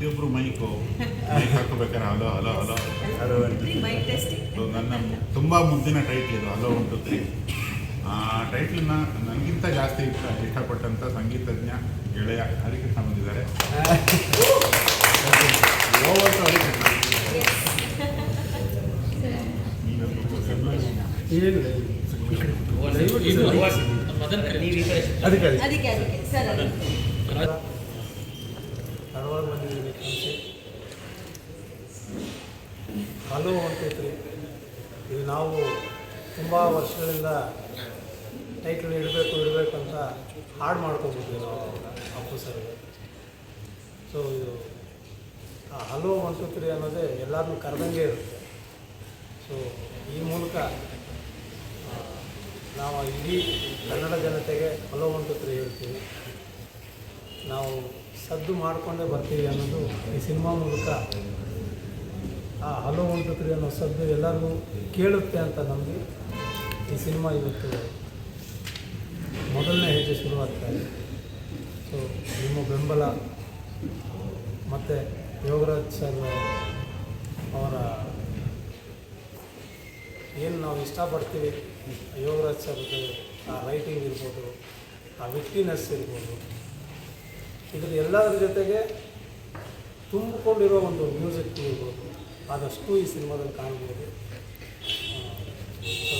ಪ್ರತಿಯೊಬ್ಬರು mic mic ಹಾಕೋಬೇಕಾದ್ರೆ hello hello hello. Hello so ನನ್ನ ತುಂಬ ಮುದ್ದಿನ ಟೈಟ್ಲ್ ಇದು ಹಲೋ ಉಂಟು ತ್ರೀ ಆ ಟೈಟ್ಲನ್ನ ನನಗಿಂತ ಜಾಸ್ತಿ ಇಷ್ಟ ಇಷ್ಟಪಟ್ಟಂಥ ಸಂಗೀತಜ್ಞ ಗೆಳೆಯ ಹರಿಕೃಷ್ಣ ಬಂದಿದ್ದಾರೆ. ಟು ಹರಿಕೃಷ್ಣ ಮದನ್ ಅದಕ್ಕೆ ಅದಕ್ಕೆ. ಸರ್ ಅದು ಧಾರವಾಡ ಬಂದಿದ್ದೀನಿ ಕನಸು ಹಲೋ ಅಂತೈತ್ರಿ ಇದು ನಾವು ತುಂಬ ವರ್ಷಗಳಿಂದ ಟೈಟ್ಲ್ ಇಡಬೇಕು ಇಡಬೇಕು ಅಂತ ಹಾಡು ಮಾಡ್ಕೊಂಡ್ಬಿಟ್ವಿ ನಾವು ಅಪ್ಪು ಸರ್ ಸೊ ಇದು, ಆ ಹಲೋ ತ್ರೀ ಅನ್ನೋದೇ ಎಲ್ಲರನ್ನೂ ಕರೆದಂಗೆ ಇರುತ್ತೆ. ಸೊ ಈ ಮೂಲಕ ನಾವು ಇಡೀ ಕನ್ನಡ ಜನತೆಗೆ ಹಲೋ ಅಂತೈತ್ರಿ ಹೇಳ್ತೀವಿ. ನಾವು ಸದ್ದು ಮಾಡಿಕೊಂಡೇ ಬರ್ತೀವಿ ಅನ್ನೋದು ಈ ಸಿನಿಮಾ ಮೂಲಕ. ಆ ಹಲೋ ಉಂಟುತ್ರಿ ಅನ್ನೋ ಸದ್ದು ಎಲ್ಲರಿಗೂ ಕೇಳುತ್ತೆ ಅಂತ ನಮಗೆ ಈ ಸಿನಿಮಾ ಇವತ್ತು ಮೊದಲನೇ ಹೆಜ್ಜೆ ಶುರುವಾಗ್ತಾ ಇದೆ. ಸೊ ನಿಮ್ಮ ಬೆಂಬಲ ಮತ್ತು ಯೋಗರಾಜ್ ಸರ್ ಅವರ ಏನು ನಾವು ಇಷ್ಟಪಡ್ತೀವಿ, ಯೋಗರಾಜ್ ಸರ್ದು ಆ ರೈಟಿಂಗ್ ಇರ್ಬೋದು, ಆ ವಿಕ್ಟಿನೆಸ್ ಇರ್ಬೋದು ಇದ್ರ ಎಲ್ಲದರ ಜೊತೆಗೆ ತುಂಬಿಕೊಂಡಿರೋ ಒಂದು ಮ್ಯೂಸಿಕ್ ಇರ್ಬೋದು, ಆದಷ್ಟು ಈ ಸಿನಿಮಾದಲ್ಲಿ ಕಾಣ್ಬೋದು.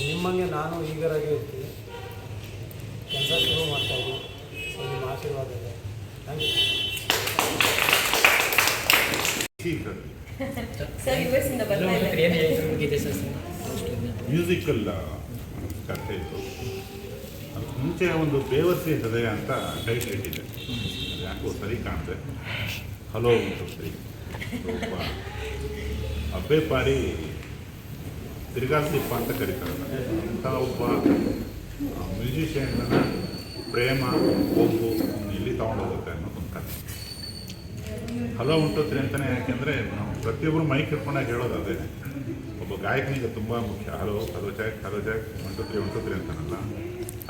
ನಿಮ್ಮಂಗೆ ನಾನು ಈಗರಾಗಿ ಇರ್ತೀನಿ. ಕೆಲಸ ಶುರು ಮಾಡ್ತಾ ಇದ್ದೀನಿ. ಸೊ ನಿಮ್ಮ ಆಶೀರ್ವಾದ ಇದೆ. Thank you. ಮ್ಯೂಸಿಕಲ್ ಕಥೆ ಇದು. ಮುಂಚೆ ಒಂದು ಬೇವರ್ಸಿ ಹೃದಯ ಅಂತ ಟೈಟ್ ಇಟ್ಟಿದೆ ಅದು ಯಾಕೋ ಸರಿ ಕಾಣ್ತದೆ ಹಲೋ ಉಂಟು ಸರಿ. ಅಬ್ಬೆ ಪಾರಿ ತಿರ್ಗಾಸಿಪ್ಪ ಅಂತ ಕರೀತಾರೆ. ಅಂತ ಒಬ್ಬ ಮ್ಯೂಸಿಷಿಯನ್ನ ಪ್ರೇಮ, ಒಬ್ಬು ಎಲ್ಲಿ ತೊಗೊಂಡೋಗುತ್ತೆ ಅನ್ನೋದು ಕಥೆ. ಹಲೋ ಉಂಟತ್ರಿ ಅಂತಲೇ ಯಾಕೆಂದರೆ ನಾವು ಪ್ರತಿಯೊಬ್ಬರು ಮೈಕ್ ಹಿಡ್ಕೊಂಡಾಗ ಹೇಳೋದು ಒಬ್ಬ ಗಾಯಕನಿಗೆ ತುಂಬ ಮುಖ್ಯ. Hello hello Jack hello Jack, ಉಂಟುತ್ರಿ ಉಂಟುತ್ರಿ ಅಂತಾನಲ್ಲ.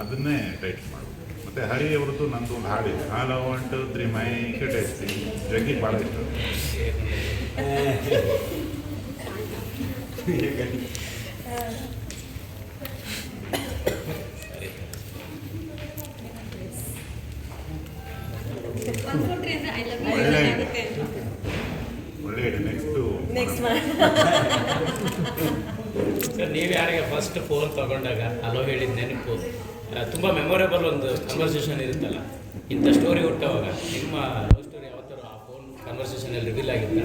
ಅದನ್ನೇ ಟೈಟ್ ಮಾಡೋದು ಮತ್ತು ಹರಿ ಅವ್ರದ್ದು ನಂದು ಒಂದು ಹಾಡಿ. Hello one two three mic ಟೈಟ್ಸಿ Jaggi ಭಾಳ ಇಷ್ಟ. ಒಳ್ಳೆ ಇದೆ ನೆಕ್ಸ್ಟು ಸರ್ ನೀವು ಯಾರಿಗೆ ಫಸ್ಟ್ ಫೋನ್ ತಗೊಂಡಾಗ ಅಲೋ ಹೇಳಿದ ನೆನಪು ತುಂಬ ಮೆಮೊರೇಬಲ್ ಒಂದು ಕನ್ವರ್ಸೇಷನ್ ಇರುತ್ತಲ್ಲ. ಇಂಥ ಸ್ಟೋರಿ ಹುಟ್ಟುವಾಗ ನಿಮ್ಮ ಲವ್ ಸ್ಟೋರಿ ಯಾವತ್ತಾರು ಆ ಫೋನ್ ಕನ್ವರ್ಸೇಷನಲ್ಲಿ ರಿವೀಲ್ ಆಗಿತ್ತ?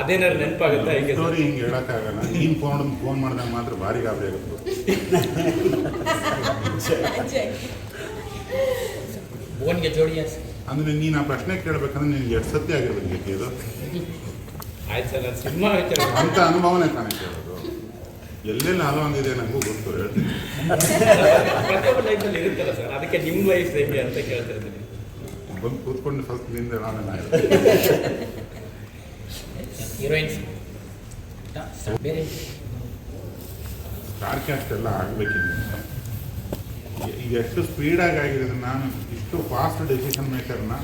ಅದೇನಾದ್ರು ನೆನಪಾಗುತ್ತಾ ಹೇಗೆ? ಸ್ಟೋರಿ ಹಿಂಗೆ ಹೇಳೋಕ್ಕಾಗಲ್ಲ. ನೀನು ಫೋನ್ ಫೋನ್ ಮಾಡಿದಾಗ ಮಾತ್ರ ಭಾರಿ ಗಾಬರಿ ಆಗುತ್ತೆ. ಫೋನ್ಗೆ ಜೋಡಿ ಅಂದರೆ ನೀನು ಆ ಪ್ರಶ್ನೆ ಕೇಳಬೇಕಂದ್ರೆ ನಿನಗೆ ಎಷ್ಟು ಸತ್ಯ ಆಗಿರ್ಬೇಕು ಇದು. ಅಂಥ ಅನುಭವನೇ ತಾನೇ ಕೇಳೋದು. ಎಲ್ಲೆಲ್ಲಿ ಹಲೋ ಅಂದಿದೆ ನನಗೂ ಗೊತ್ತು ಹೇಳ್ತೀನಿ. ಅದಕ್ಕೆ ನಿಮ್ಮ ಲೈಫ್ ಹೇಗೆ ಅಂತ ಕೇಳ್ತಾ ಇದ್ದೀನಿ ಬಂದು ಕೂತ್ಕೊಂಡು ಸ್ವಲ್ಪ ನಿಂದ ನಾನು ಹೀರೋಯಿನ್ಸ್ ಸ್ಟಾರ್ ಕ್ಯಾಸ್ಟ್ ಎಲ್ಲ ಆಗಬೇಕಿನ್ನು. ಈಗ ಎಷ್ಟು ಸ್ಪೀಡಾಗಿ ಆಗಿರೋದು ನಾನು ಇಷ್ಟು ಫಾಸ್ಟ್ ಡೆಸಿಷನ್ ಮೇಕರ್ನ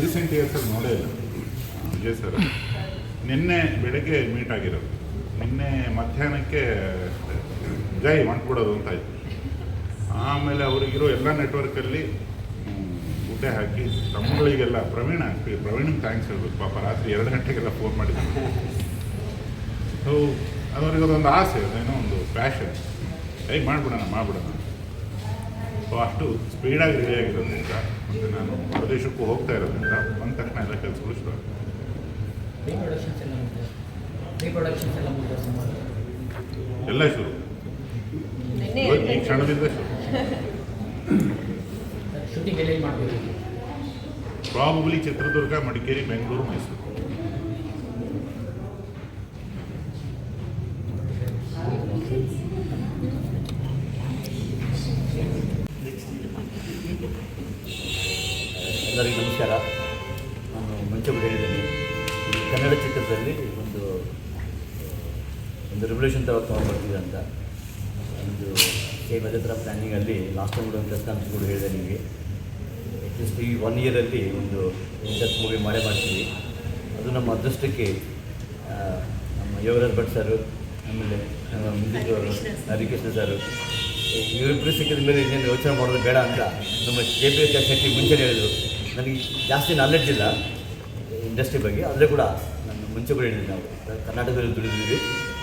ರೀಸೆಂಟ್ ಇಯರ್ಸಲ್ಲಿ ನೋಡೇ ಇಲ್ಲ. ವಿಜಯ್ ಸರ್ ನಿನ್ನೆ ಬೆಳಗ್ಗೆ ಮೀಟ್ ಆಗಿರೋದು. ನಿನ್ನೆ ಮಧ್ಯಾಹ್ನಕ್ಕೆ, ಜೈ ಮಾಡ್ಕೊಡೋದು ಅಂತ ಆಯ್ತು. ಆಮೇಲೆ ಅವರಿಗಿರೋ ಎಲ್ಲ ನೆಟ್ವರ್ಕಲ್ಲಿ ಊಟ ಹಾಕಿ, ತಮ್ಮಗಳಿಗೆಲ್ಲ ಪ್ರವೀಣ ಪ್ರವೀಣಿಗೆ ಥ್ಯಾಂಕ್ಸ್ ಹೇಳ್ಬೇಕು. ಪಾಪ ರಾತ್ರಿ ಎರಡು ಗಂಟೆಗೆಲ್ಲ ಫೋನ್ ಮಾಡಿದ್ರು. ಸೊ ಅದೊಂದು ಆಸೆ, ಅದೇನೋ ಒಂದು ಪ್ಯಾಷನ್ ಹೇಗೆ ಮಾಡಿಬಿಡೋಣ, ಮಾಡ್ಬಿಡೋಣ. ಸೊ ಅಷ್ಟು ಸ್ಪೀಡಾಗಿ ರೆಡಿ ಆಗಿರೋದ್ರಿಂದ ಮತ್ತು ನಾನು ಪ್ರದೇಶಕ್ಕೂ ಹೋಗ್ತಾ ಇರೋದ್ರಿಂದ ಬಂದ ತಕ್ಷಣ ಎಲ್ಲ ಕೆಲಸಗಳು ಶುರು ಆಗ್ತದೆ. ಎಲ್ಲ ಶುರು. ಈ ಕ್ಷಣದಿಂದ ಶುರು. ಪ್ರಾಬಬ್ಲಿ ಚಿತ್ರದುರ್ಗ ಮಡಿಕೇರಿ ಬೆಂಗಳೂರು ಮೈಸೂರು ಎಲ್ಲರಿಗೂ ನಮಸ್ಕಾರ ನಾನು ಮುಂಚೆ ಹೇಳಿದ್ದೀನಿ ಈ ಕನ್ನಡ ಚಿತ್ರದಲ್ಲಿ ಒಂದು ಒಂದು ರೆವಲ್ಯೂಷನ್ ಥರ ತೊಗೊಂಡ್ಬರ್ತೀವಿ ಅಂತ ಒಂದು ಸೇಮ್ ಅದೇ ಥರ ಪ್ಲ್ಯಾನಿಂಗಲ್ಲಿ ಲಾಸ್ಟ್ ಟೈಮ್ ಕೂಡ ಒಂದು ಪ್ರೆಸ್ ಕೂಡ ಹೇಳಿದೆ ನಿಮಗೆ. ಅಟ್ಲೀಸ್ಟ್ ಈ ಒನ್ ಇಯರಲ್ಲಿ ಒಂದು ಎಂಟತ್ತು ಮೂವಿ ಮಾಡೇ ಮಾಡ್ತೀವಿ. ಅದು ನಮ್ಮ ಅದೃಷ್ಟಕ್ಕೆ ನಮ್ಮ ಯೋಗರಾಜ್ ಭಟ್ ಸರು ಆಮೇಲೆ ನಮ್ಮ ಮುಂದಿದ್ದು ಹರಿಕೃಷ್ಣ ಸರು ಇವರಿಬ್ಬರು ಸಿಕ್ಕಿದ ಮೇಲೆ ಇನ್ನೇನು ಯೋಚನೆ ಮಾಡೋದು ಬೇಡ ಅಂತ ನಮ್ಮ ಜೆ ಪಿ ಎಸ್ ಶೆಟ್ಟಿ ಮುಂಚೆ ಹೇಳಿದರು. ನನಗೆ ಜಾಸ್ತಿ ನಾಲೆಡ್ಜ್ ಇಲ್ಲ ಇಂಡಸ್ಟ್ರಿ ಬಗ್ಗೆ, ಆದರೆ ಕೂಡ ನಾನು ಮುಂಚೆ ಕೂಡ ಹೇಳಿದ್ದೆ, ನಾವು ಕರ್ನಾಟಕದಲ್ಲಿ ದುಡಿದಿದ್ವಿ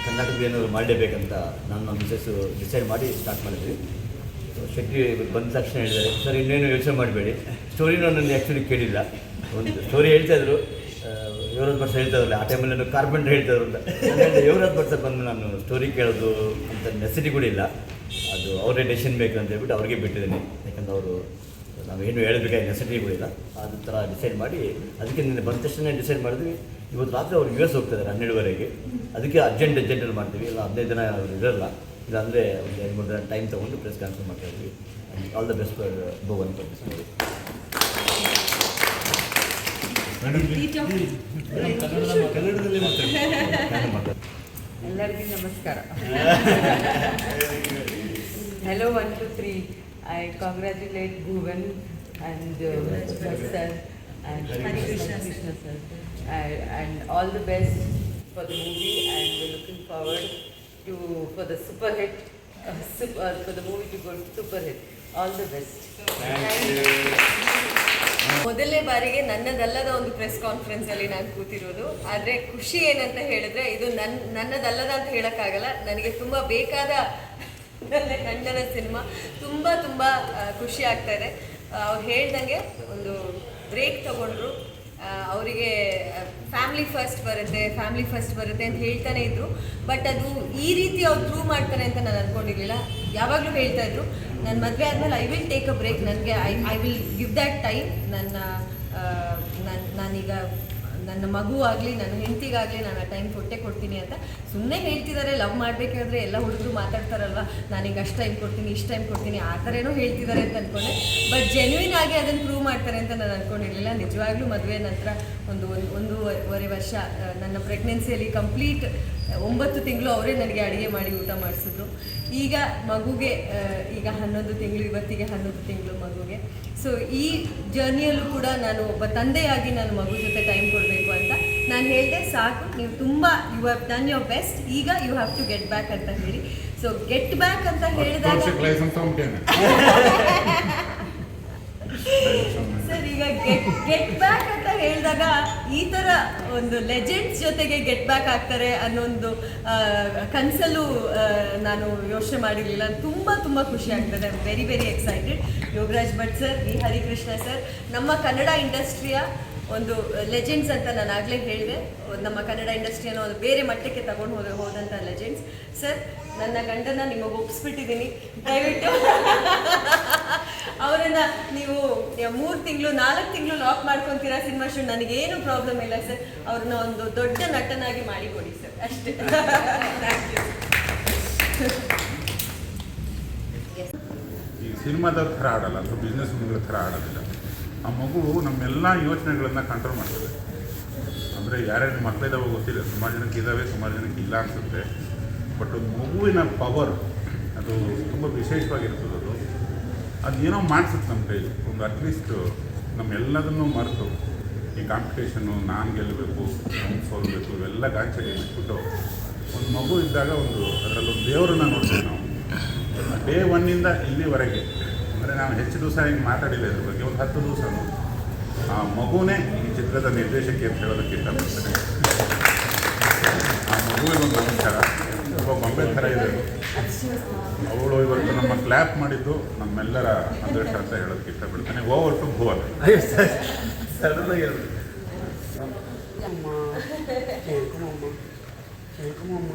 ಕರ್ನಾಟಕದ ಏನಾದ್ರು ಮಾಡಲೇಬೇಕಂತ ನಾನು ನಮ್ಮ ಮಿಸಸ್ ಡಿಸೈಡ್ ಮಾಡಿ ಸ್ಟಾರ್ಟ್ ಮಾಡಿದ್ವಿ. ಶಕ್ತಿ ಬಂದ ತಕ್ಷಣ ಹೇಳಿದ್ದಾರೆ, ಸರ್, ಇನ್ನೇನು ಯೋಚನೆ ಮಾಡಬೇಡಿ. ಸ್ಟೋರಿನ ನಾನು ಆ್ಯಕ್ಚುಲಿ ಕೇಳಿಲ್ಲ. ಒಂದು ಸ್ಟೋರಿ ಹೇಳ್ತಾಯಿದ್ರು ಯುವರಾಜ್ ಭಟ್ ಹೇಳ್ತಾ ಇದ್ರು, ಆ ಟೈಮಲ್ಲಿ ನಾನು ಕಾರ್ಪೆಂಟ್ರ್ ಹೇಳ್ತಾ ಇದ್ರು ಅಂತ. ಯುವರಾಜ್ ಭಟ್ ಬಂದು ನಾನು ಸ್ಟೋರಿ ಕೇಳೋದು ಅಂತ ನೆಸಿಟಿ ಕೂಡ ಇಲ್ಲ. ಅದು ಅವರೇ ಡೆಸಿಷನ್ ಬೇಕು ಅಂತ ಹೇಳ್ಬಿಟ್ಟು ಅವ್ರಿಗೆ ಬಿಟ್ಟಿದ್ದೀನಿ. ಯಾಕಂದ್ರೆ ಅವರು ನಾವೇನು ಹೇಳಬೇಕಾಗಿ ನೆಸಿಟಿ ಕೂಡ ಇಲ್ಲ ಅದ್ರ ಥರ ಡಿಸೈಡ್ ಮಾಡಿ ಅದಕ್ಕೆ ನಿನ್ನೆ ಬಂದ ತಕ್ಷಣ ಡಿಸೈಡ್ ಮಾಡಿದ್ವಿ. ಇವತ್ತು ರಾತ್ರಿ ಅವ್ರು ಯು ಎಸ್ ಹೋಗ್ತಿದ್ದಾರೆ ಹನ್ನೆರಡುವರೆಗೆ. ಅದಕ್ಕೆ ಅರ್ಜೆಂಟ್ ಅರ್ಜೆಂಟಲ್ಲಿ ಮಾಡ್ತೀವಿ. ಇಲ್ಲ ಹದಿನೈದು ದಿನ ಅವ್ರು ಇರಲ್ಲ. ಇಲ್ಲಾಂದರೆ ಒಂದು ಎರಡು ಮೂರು ದಿನ ಟೈಮ್ ತೊಗೊಂಡು ಪ್ರೆಸ್ ಕಾನ್ಫರ್ ಮಾಡ್ತಾಯಿದ್ವಿ all the best for Bhuvan ಪರ್ಮಿಸ್ ಎಲ್ಲರಿಗೂ ನಮಸ್ಕಾರ. Hello one two three I Krishna sir. And sir and Krishna sir and all the best for the movie and looking forward to for the super hit for the movie to go super hit. All the best ಮೊದಲನೇ ಬಾರಿಗೆ ನನ್ನದಲ್ಲದ ಒಂದು press conference ಅಲ್ಲಿ ನಾನು ಕೂತಿರೋದು. ಆದ್ರೆ ಖುಷಿ ಏನಂತ ಹೇಳಿದ್ರೆ ಇದು ನನ್ನ ನನ್ನದಲ್ಲದ ಅಂತ ಹೇಳಕ್ಕಾಗಲ್ಲ. ನನಗೆ ತುಂಬಾ ಬೇಕಾದ ನನ್ನ ಗಂಡನ ಸಿನಿಮಾ ತುಂಬ ತುಂಬ ಖುಷಿ ಆಗ್ತಾ ಇದೆ. ಅವ್ರು ಹೇಳ್ದಂಗೆ ಒಂದು ಬ್ರೇಕ್ ತಗೊಂಡ್ರು. ಅವರಿಗೆ ಫ್ಯಾಮಿಲಿ ಫಸ್ಟ್ ಬರುತ್ತೆ ಫ್ಯಾಮಿಲಿ ಫಸ್ಟ್ ಬರುತ್ತೆ ಅಂತ ಹೇಳ್ತಾನೆ ಇದ್ರು. ಬಟ್ ಅದು ಈ ರೀತಿ ಅವ್ರು ಪ್ರೂವ್ ಮಾಡ್ತಾರೆ ಅಂತ ನಾನು ಅನ್ಕೊಂಡಿರ್ಲಿಲ್ಲ. ಯಾವಾಗಲೂ ಹೇಳ್ತಾ ಇದ್ರು ನನ್ನ ಮದುವೆ ಆದಮೇಲೆ I will take a break ನನಗೆ I I will give that time ನನ್ನ ನಾನು ನನ್- ನಾನೀಗ ನನ್ನ ಮಗು ಆಗಲಿ, ನನ್ನ ಹೆಂಡತಿಗಾಗಲಿ ನಾನು ಆ ಟೈಮ್ ಕೊಟ್ಟೆ ಕೊಡ್ತೀನಿ ಅಂತ ಸುಮ್ಮನೆ ಹೇಳ್ತಿದ್ದಾರೆ ಲವ್ ಮಾಡಬೇಕಾದ್ರೆ ಎಲ್ಲ ಹುಡುಗರು ಮಾತಾಡ್ತಾರಲ್ವ? ನಾನೀಗ ಅಷ್ಟು ಟೈಮ್ ಕೊಡ್ತೀನಿ, ಇಷ್ಟು ಟೈಮ್ ಕೊಡ್ತೀನಿ, ಆ ಥರ ಏನೋ ಹೇಳ್ತಿದ್ದಾರೆ ಅಂತ ಅಂದ್ಕೊಂಡೆ ಬಟ್ ಜೆನ್ಯೂನ್ ಆಗಿ ಅದನ್ನು ಪ್ರೂವ್ ಮಾಡ್ತಾರೆ ಅಂತ ನಾನು ಅಂದ್ಕೊಂಡಿರಲಿಲ್ಲ ನಿಜವಾಗ್ಲೂ ಮದುವೆ ನಂತರ ಒಂದು ಒಂದು, ಒಂದೂವರೆ ವರ್ಷ ನನ್ನ ಪ್ರೆಗ್ನೆನ್ಸಿಯಲ್ಲಿ ಕಂಪ್ಲೀಟ್ ಒಂಬತ್ತು ತಿಂಗಳು ಅವರೇ ನನಗೆ ಅಡುಗೆ ಮಾಡಿ ಊಟ ಮಾಡಿಸಿದ್ರು. ಈಗ ಮಗುಗೆ ಈಗ ಹನ್ನೊಂದು ತಿಂಗಳು ಇವತ್ತಿಗೆ ಹನ್ನೊಂದು ತಿಂಗಳು ಮಗುಗೆ. ಸೊ ಈ ಜರ್ನಿಯಲ್ಲೂ ಕೂಡ ನಾನು ಒಬ್ಬ ತಂದೆಯಾಗಿ ನಾನು ಮಗು ಜೊತೆ ಟೈಮ್ ಕೊಡಬೇಕು ಅಂತ ನಾನು ಹೇಳಿದೆ ಸಾಕು ನೀವು ತುಂಬ you have done your best ಈಗ you have to get back ಅಂತ ಹೇಳಿ. ಸೊ ಗೆಟ್ ಬ್ಯಾಕ್ ಅಂತ ಹೇಳಿದಾಗ ಸರ್ ಈಗ ಗೆಟ್ ಗೆಟ್ ಬ್ಯಾಕ್ ಹೇಳಿದಾಗ ಈ ತರ ಒಂದು ಲೆಜೆಂಡ್ಸ್ ಜೊತೆಗೆ ಗೆಟ್ ಬ್ಯಾಕ್ ಆಗ್ತಾರೆ ಅನ್ನೋ ಒಂದು ಆ, ಕನ್ಸಲ್ಲೂ ನಾನು ಯೋಚನೆ ಮಾಡಿರಲಿಲ್ಲ. ತುಂಬಾ ತುಂಬಾ ಖುಷಿ ಆಗ್ತದೆ. Very very excited Yograj Bhat sir V Harikrishna sir ನಮ್ಮ ಕನ್ನಡ ಇಂಡಸ್ಟ್ರಿಯ ಒಂದು ಲೆಜೆಂಡ್ಸ್ ಅಂತ ನಾನು ಆಗಲೇ ಹೇಳಿದೆ. ನಮ್ಮ ಕನ್ನಡ ಇಂಡಸ್ಟ್ರಿಯನ್ನು ಒಂದು ಬೇರೆ ಮಟ್ಟಕ್ಕೆ ತಗೊಂಡು ಹೋದ ಹೋದಂಥ ಲೆಜೆಂಡ್ಸ್ ಸರ್ ನನ್ನ ಗಂಡನ ನಿಮಗೆ ಒಪ್ಪಿಸ್ಬಿಟ್ಟಿದ್ದೀನಿ ದಯವಿಟ್ಟು. ಅವರನ್ನು ನೀವು ಮೂರು ತಿಂಗಳು, ನಾಲ್ಕು ತಿಂಗಳು ಲಾಕ್ ಮಾಡ್ಕೊತೀರಾ ಸಿನಿಮಾ ಶೂಟ್ ನನಗೇನು ಪ್ರಾಬ್ಲಮ್ ಇಲ್ಲ ಸರ್ ಅವ್ರನ್ನ ಒಂದು ದೊಡ್ಡ ನಟನಾಗಿ ಮಾಡಿಕೊಡಿ ಸರ್ ಅಷ್ಟೇ. ಸಿನಿಮಾದವ್ರ ಥರ ಆಡಲ್ಲ, ಅಥವಾ ಬಿಸ್ನೆಸ್ ಥರ ಆಡೋದಿಲ್ಲ. ಆ ಮಗು ನಮ್ಮೆಲ್ಲ ಯೋಚನೆಗಳನ್ನು ಕಂಟ್ರೋಲ್ ಮಾಡ್ತದೆ. ಅಂದರೆ ಯಾರ್ಯಾರು ಮಕ್ಕಳಿದಾವೆ ಗೊತ್ತಿಲ್ಲ. ಸುಮಾರು ಜನಕ್ಕೆ ಇದ್ದಾವೆ, ಸುಮಾರು ಜನಕ್ಕೆ ಇಲ್ಲ ಅನಿಸುತ್ತೆ. ಬಟ್ ಮಗುವಿನ ಪವರ್ ಅದು ತುಂಬ ವಿಶೇಷವಾಗಿರ್ತದೆ ಅದು. ಅದು ಏನೋ ಮಾಡಿಸುತ್ತೆ ನಮ್ಮ ಕೈಲಿ. ಒಂದು ಅಟ್ಲೀಸ್ಟ್ ನಮ್ಮೆಲ್ಲದನ್ನು ಮರೆತು, ಈ ಕಾಂಪಿಟೇಷನ್ನು ನಾನು ಗೆಲ್ಲಬೇಕು ನಾನು ಸೋಲ್ಬೇಕು, ಇವೆಲ್ಲ ಗಾಂಚೆ ಬಿಟ್ಬಿಟ್ಟು ಒಂದು ಮಗು ಇದ್ದಾಗ ಒಂದು ಅದರಲ್ಲೊಂದು ದೇವರನ್ನ ನೋಡ್ತೀವಿ ನಾವು. ಡೇ ಒನ್ನಿಂದ ಇಲ್ಲಿವರೆಗೆ ಅಂದರೆ ನಾನು ಹೆಚ್ಚು ದಿವಸ ಹಿಂಗೆ ಮಾತಾಡಿಲ್ಲ ಇದ್ರ ಬಗ್ಗೆ ಒಂದು ಹತ್ತು ದಿವಸ ಆ ಮಗುನೇ ಈ ಚಿತ್ರದ ನಿರ್ದೇಶಕಿ ಅಂತ ಹೇಳೋದಕ್ಕಿಂತ ಆ ಮಗುವಿಗೆ ಒಂದು ನಮಸ್ಕಾರ ಸ್ವಲ್ಪ ಗೊಂಬೆ ಥರ ಇದೆ. ಅವಳು ಇವತ್ತು ನಮ್ಮ ಕ್ಲ್ಯಾಪ್ ಮಾಡಿದ್ದು ನಮ್ಮೆಲ್ಲರ ಅದೃಷ್ಟ ಅಂತ ಹೇಳೋದಕ್ಕಿಂತ ಬಿಡ್ತಾನೆ ಓವರ್ ಟು ಭುವನ್ ಅಮ್ಮ ಕೇಳ್ಕೊಮಮ್ಮ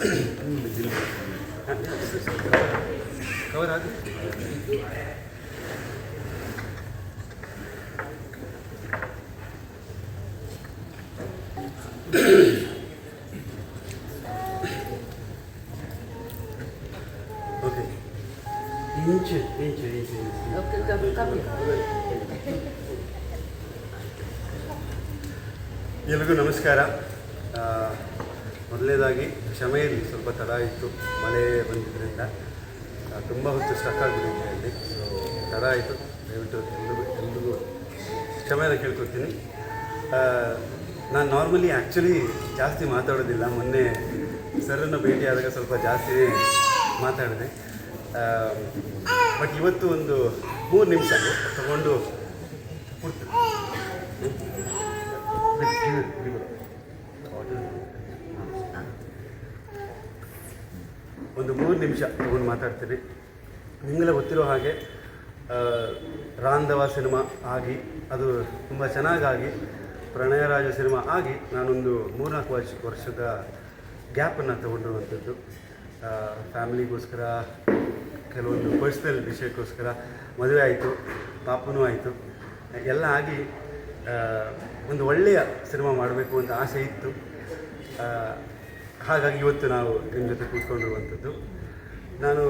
ಕೇಳ್ಕೊಮಮ್ಮ ಅಲ್ಲಿ ನೋಡು ಅಲ್ಲಿ ಕವರ್ ಆಗಿ ಓಕೆ ಇಂಚು ಇಂಚು ಇಂಚು ಎಲ್ರಿಗೂ ನಮಸ್ಕಾರ ಆ, ಮೊದಲನೇದಾಗಿ ಕ್ಷಮೆ ಇರಲಿ ಸ್ವಲ್ಪ ತಡ ಇತ್ತು ಮಳೆ ಬಂದಿದ್ದರಿಂದ ತುಂಬ ಹೊತ್ತು ಸ್ಟಕ್ ಆಗಿಬಿಟ್ಟಿದೆ ಅಲ್ಲಿ. ಸೊ ತಡ ಆಯಿತು ದಯವಿಟ್ಟು ಎಲ್ರಿಗೂ ಎಲ್ರಿಗೂ ಕ್ಷಮೆಯನ್ನು ಕೇಳ್ಕೊತೀನಿ ನಾನು ನಾರ್ಮಲಿ ಆ್ಯಕ್ಚುಲಿ ಜಾಸ್ತಿ ಮಾತಾಡೋದಿಲ್ಲ. ಮೊನ್ನೆ ಸರನ್ನು ಭೇಟಿಯಾದಾಗ ಸ್ವಲ್ಪ ಜಾಸ್ತಿ ಮಾತಾಡಿದೆ. ಬಟ್ ಇವತ್ತು ಒಂದು ಮೂರು ನಿಮಿಷ ತಗೊಂಡು ಕೊಡ್ತೀನಿ ಒಂದು ಮೂರು ನಿಮಿಷ ತಗೊಂಡು ಮಾತಾಡ್ತೀನಿ. ನಿಮಗೆಲ್ಲ ಗೊತ್ತಿರೋ ಹಾಗೆ ರಾಂಧವ ಸಿನಿಮಾ ಆಗಿ, ಅದು ತುಂಬ ಚೆನ್ನಾಗಾಗಿ, ಪ್ರಣಯರಾಜ ಸಿನಿಮಾ ಆಗಿ ನಾನೊಂದು ಮೂರ್ನಾಲ್ಕು ವರ್ಷ, ವರ್ಷದ ಗ್ಯಾಪನ್ನು ತಗೊಂಡಿರುವಂಥದ್ದು. ಫ್ಯಾಮಿಲಿಗೋಸ್ಕರ, ಕೆಲವೊಂದು ಪರ್ಸ್ನಲ್ ವಿಷಯಕ್ಕೋಸ್ಕರ ಮದುವೆ ಆಯಿತು, ಪಾಪನೂ ಆಯಿತು. ಎಲ್ಲ ಆಗಿ ಒಂದು ಒಳ್ಳೆಯ ಸಿನಿಮಾ ಮಾಡಬೇಕು ಅಂತ ಆಸೆ ಇತ್ತು. ಹಾಗಾಗಿ ಇವತ್ತು ನಾವು ನಿಮ್ಮ ಜೊತೆ ಕೂತ್ಕೊಂಡಿರುವಂಥದ್ದು. ನಾನು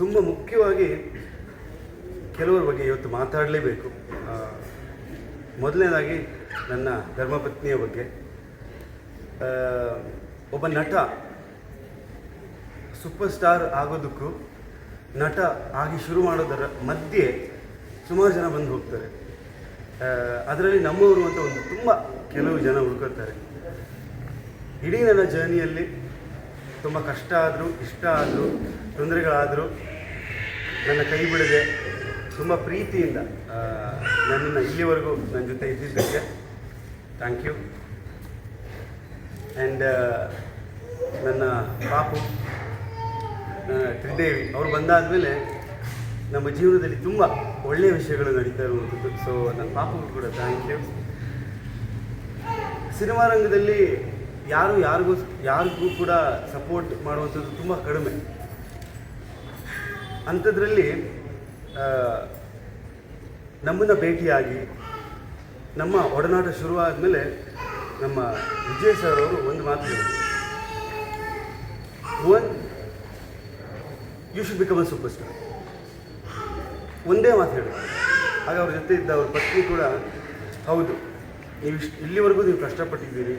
ತುಂಬ ಮುಖ್ಯವಾಗಿ ಕೆಲವರ ಬಗ್ಗೆ ಇವತ್ತು ಮಾತಾಡಲೇಬೇಕು. ಮೊದಲನೇದಾಗಿ ನನ್ನ ಧರ್ಮಪತ್ನಿಯ ಬಗ್ಗೆ. ಒಬ್ಬ ನಟ, ಸೂಪರ್ ಸ್ಟಾರ್ ಆಗೋದಕ್ಕೂ ನಟ ಆಗಿ ಶುರು ಮಾಡೋದರ ಮಧ್ಯೆ ಸುಮಾರು ಜನ ಬಂದು ಹೋಗ್ತಾರೆ. ಅದರಲ್ಲಿ ನಮ್ಮವರು ಅಂತ ಒಂದು ತುಂಬ ಕೆಲವು ಜನ ಉಳ್ಕೊತಾರೆ ಇಡೀ ನನ್ನ ಜರ್ನಿಯಲ್ಲಿ ತುಂಬ ಕಷ್ಟ ಆದರೂ, ಇಷ್ಟ ಆದರೂ, ತೊಂದರೆಗಳಾದರೂ ನನ್ನ ಕೈ ಬಿಡದೆ ತುಂಬ ಪ್ರೀತಿಯಿಂದ ನನ್ನನ್ನು ಇಲ್ಲಿವರೆಗೂ ನನ್ನ ಜೊತೆ ಇದ್ದಿದ್ದಕ್ಕೆ ಥ್ಯಾಂಕ್ ಯು ಆ್ಯಂಡ್ ನನ್ನ ಪಾಪು ತ್ರಿದೇವಿ ಅವ್ರು ಬಂದಾದಮೇಲೆ ನಮ್ಮ ಜೀವನದಲ್ಲಿ ತುಂಬ ಒಳ್ಳೆಯ ವಿಷಯಗಳು ನಡೀತಾ ಇರುವಂಥದ್ದು. ಸೊ ನನ್ನ ಪಾಪಗೂ ಕೂಡ ಥ್ಯಾಂಕ್ ಯು ಸಿನಿಮಾ ರಂಗದಲ್ಲಿ ಯಾರು ಯಾರಿಗೂ ಯಾರಿಗೂ ಕೂಡ ಸಪೋರ್ಟ್ ಮಾಡುವಂಥದ್ದು ತುಂಬ ಕಡಿಮೆ. ಅಂಥದ್ರಲ್ಲಿ ನಮ್ಮನ್ನು ಭೇಟಿಯಾಗಿ, ನಮ್ಮ ಒಡನಾಟ ಶುರುವಾದ ಮೇಲೆ ನಮ್ಮ ವಿಜಯ್ ಸರ್ ಅವರು ಒಂದು ಮಾತು ಹೇಳಿದರು. One you should become a super star ಒಂದೇ ಮಾತು ಹೇಳಿದ್ರು. ಆಗ ಅವ್ರ ಜೊತೆ ಇದ್ದ ಅವ್ರ ಪತ್ನಿ ಕೂಡ, ಹೌದು ನೀವು ಇಲ್ಲಿವರೆಗೂ ನೀವು ಕಷ್ಟಪಟ್ಟಿದ್ದೀರಿ.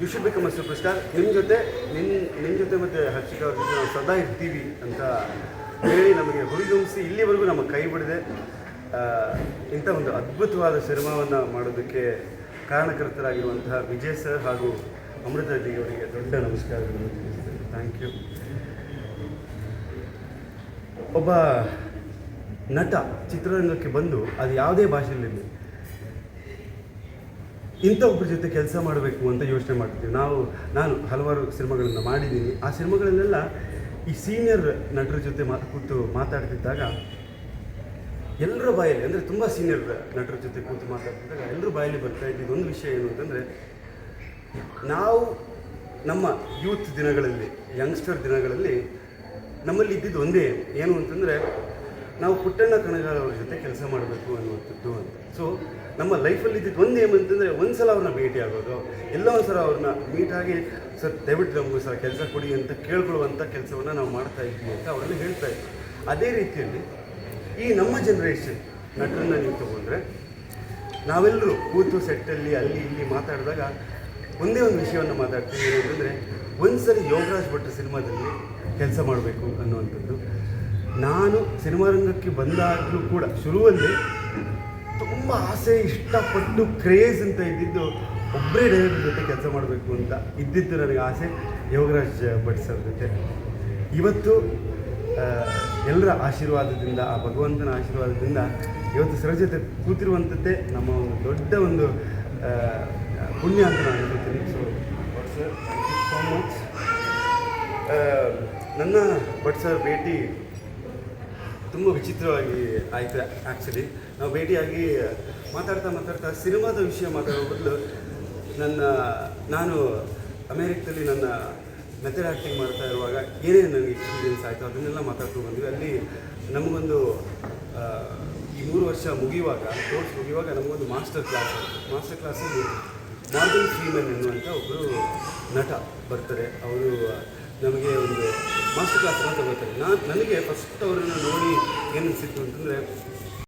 You should become a super star ನಿಮ್ಮ ಜೊತೆ ನಿನ್ನ ನಿಮ್ಮ ಜೊತೆ ಮತ್ತು ಹರ್ಷಿಕಾ ಅವ್ರ ಜೊತೆ ನಾವು ಸದಾ ಇರ್ತೀವಿ ಅಂತ ಹೇಳಿ ನಮಗೆ ಹುರಿದುಂಬಿಸಿ ಇಲ್ಲಿವರೆಗೂ ನಮ್ಮ ಕೈ ಬಿಡದೆ ಇಂಥ ಒಂದು ಅದ್ಭುತವಾದ ಸಿನಿಮಾವನ್ನು ಮಾಡೋದಕ್ಕೆ ಕಾರಣಕರ್ತರಾಗಿರುವಂತಹ ವಿಜಯ್ ಸರ್ ಹಾಗೂ ಅಮೃತ ಜಿ ಅವರಿಗೆ ದೊಡ್ಡ ನಮಸ್ಕಾರಗಳನ್ನು ತಿಳಿಸ್ತೇನೆ. ಥ್ಯಾಂಕ್ ಯು ಒಬ್ಬ ನಟ ಚಿತ್ರರಂಗಕ್ಕೆ ಬಂದು ಅದು ಯಾವುದೇ ಭಾಷೆಯಲ್ಲಿರಲಿ ಇಂಥ ಒಬ್ಬರ ಜೊತೆ ಕೆಲಸ ಮಾಡಬೇಕು ಅಂತ ಯೋಚನೆ ಮಾಡ್ತೀವಿ ನಾವು, ನಾನು ಹಲವಾರು ಸಿನಿಮಾಗಳನ್ನು ಮಾಡಿದ್ದೀನಿ. ಆ ಸಿನಿಮಾಗಳಲ್ಲೆಲ್ಲ ಈ ಸೀನಿಯರ್ ನಟರ ಜೊತೆ ಮಾ, ಕೂತು ಮಾತಾಡ್ತಿದ್ದಾಗ ಎಲ್ಲರ ಬಾಯಲ್ಲಿ, ಅಂದರೆ ತುಂಬ ಸೀನಿಯರ್ ನಟರ ಜೊತೆ ಕೂತು ಮಾತಾಡ್ತಿದ್ದಾಗ ಎಲ್ಲರ ಬಾಯಲ್ಲಿ ಬರ್ತಾ ಇದ್ದಿದ್ದು ಒಂದು ವಿಷಯ ಏನು ಅಂತಂದರೆ, ನಾವು ನಮ್ಮ ಯೂತ್ ದಿನಗಳಲ್ಲಿ, ಯಂಗ್ಸ್ಟರ್ ದಿನಗಳಲ್ಲಿ ನಮ್ಮಲ್ಲಿ ಇದ್ದಿದ್ದು ಒಂದೇ. ಏನು ಅಂತಂದರೆ, ನಾವು ಪುಟ್ಟಣ್ಣ ಕಣಗಾಲವ್ರ ಜೊತೆ ಕೆಲಸ ಮಾಡಬೇಕು ಅನ್ನುವಂಥದ್ದು ಅಂತ. ಸೊ ನಮ್ಮ ಲೈಫಲ್ಲಿ ಇದ್ದಿದ್ದು ಒಂದು ಏನು ಅಂತಂದರೆ ಒಂದು ಸಲ ಅವ್ರನ್ನ ಭೇಟಿ ಆಗೋದು. ಎಲ್ಲ ಒಂದು ಸಲ ಅವ್ರನ್ನ ಮೀಟಾಗಿ ಸರ್, ದಯವಿಟ್ಟು ನಮಗೂ ಸರ್ ಕೆಲಸ ಕೊಡಿ ಅಂತ ಕೇಳ್ಕೊಳ್ಳುವಂಥ ಕೆಲಸವನ್ನು ನಾವು ಮಾಡ್ತಾ ಇದ್ದೀವಿ ಅಂತ ಅವರೆಲ್ಲ ಹೇಳ್ತಾ ಇದ್ರು. ಅದೇ ರೀತಿಯಲ್ಲಿ ಈ ನಮ್ಮ ಜನ್ರೇಷನ್ ನಟರನ್ನ ನೀವು ತಗೊಂಡ್ರೆ ನಾವೆಲ್ಲರೂ ಕೂತು ಸೆಟ್ಟಲ್ಲಿ, ಅಲ್ಲಿ, ಇಲ್ಲಿ ಮಾತಾಡಿದಾಗ ಒಂದೇ ಒಂದು ವಿಷಯವನ್ನು ಮಾತಾಡ್ತೀವಿ. ಏನಂತಂದರೆ ಒಂದ್ಸರಿ ಯೋಗರಾಜ್ ಭಟ್ ಸಿನಿಮಾದಲ್ಲಿ ಕೆಲಸ ಮಾಡಬೇಕು ಅನ್ನುವಂಥದ್ದು. ನಾನು ಸಿನಿಮಾ ರಂಗಕ್ಕೆ ಕೂಡ, ಶುರುವಲ್ಲಿ ತುಂಬ ಆಸೆ, ಇಷ್ಟಪಟ್ಟು ಕ್ರೇಜ್ ಅಂತ ಇದ್ದಿದ್ದು ಒಬ್ಬರೇ ಡೈರೆಕ್ಟರ್ ಜೊತೆ ಕೆಲಸ ಮಾಡಬೇಕು ಅಂತ ಇದ್ದಿದ್ದು ನನಗೆ ಆಸೆ ಯೋಗರಾಜ್ ಭಟ್ ಸರ್ ಜೊತೆ. ಇವತ್ತು ಎಲ್ಲರ ಆಶೀರ್ವಾದದಿಂದ, ಆ ಭಗವಂತನ ಆಶೀರ್ವಾದದಿಂದ ಇವತ್ತು ಸರ ಜೊತೆ ಕೂತಿರುವಂಥದ್ದೇ ನಮ್ಮ ಒಂದು ದೊಡ್ಡ ಒಂದು ಪುಣ್ಯ ಅಂತ ನಾನು ಹೇಳ್ತೀನಿ. So Bhat sir thank you so much ನನ್ನ ಭಟ್ ಸರ್ ಭೇಟಿ ತುಂಬ ವಿಚಿತ್ರವಾಗಿ ಆಯಿತು ಆ್ಯಕ್ಚುಲಿ ನಾವು ಭೇಟಿಯಾಗಿ ಮಾತಾಡ್ತಾ ಮಾತಾಡ್ತಾ ಸಿನಿಮಾದ ವಿಷಯ ಮಾತಾಡೋ ಬದಲು ನನ್ನ, ನಾನು ಅಮೇರಿಕದಲ್ಲಿ ನನ್ನ ಮೆಥಡ್ ಆ್ಯಕ್ಟಿಂಗ್ ಮಾಡ್ತಾ ಇರುವಾಗ ಏನೇನು ನನಗೆ ಎಕ್ಸ್ಪೀರಿಯೆನ್ಸ್ ಆಯಿತು ಅದನ್ನೆಲ್ಲ ಮಾತಾಡ್ಕೊಂಡು ಬಂದ್ವಿ. ಅಲ್ಲಿ ನಮಗೊಂದು ಈ ಮೂರು ವರ್ಷ ಮುಗಿಯುವಾಗ ಕೋರ್ಸ್ ಮುಗಿಯುವಾಗ ನಮಗೊಂದು ಮಾಸ್ಟರ್ ಕ್ಲಾಸ್ ಮಾಸ್ಟರ್ ಕ್ಲಾಸಲ್ಲಿ ಮಾರ್ಗನ್ ಫ್ರೀಮನ್ ಎನ್ನುವಂಥ ಒಬ್ಬರು ನಟ ಬರ್ತಾರೆ. ಅವರು ನಮಗೆ ಒಂದು ಮಾಸ್ಟರ್ ಅಂತ ತಗೋತಾರೆ ನಾನು ನನಗೆ ಫಸ್ಟ್ ಅವರನ್ನು ನೋಡಿ ಏನು ಅನಿಸಿತ್ತು ಅಂತಂದರೆ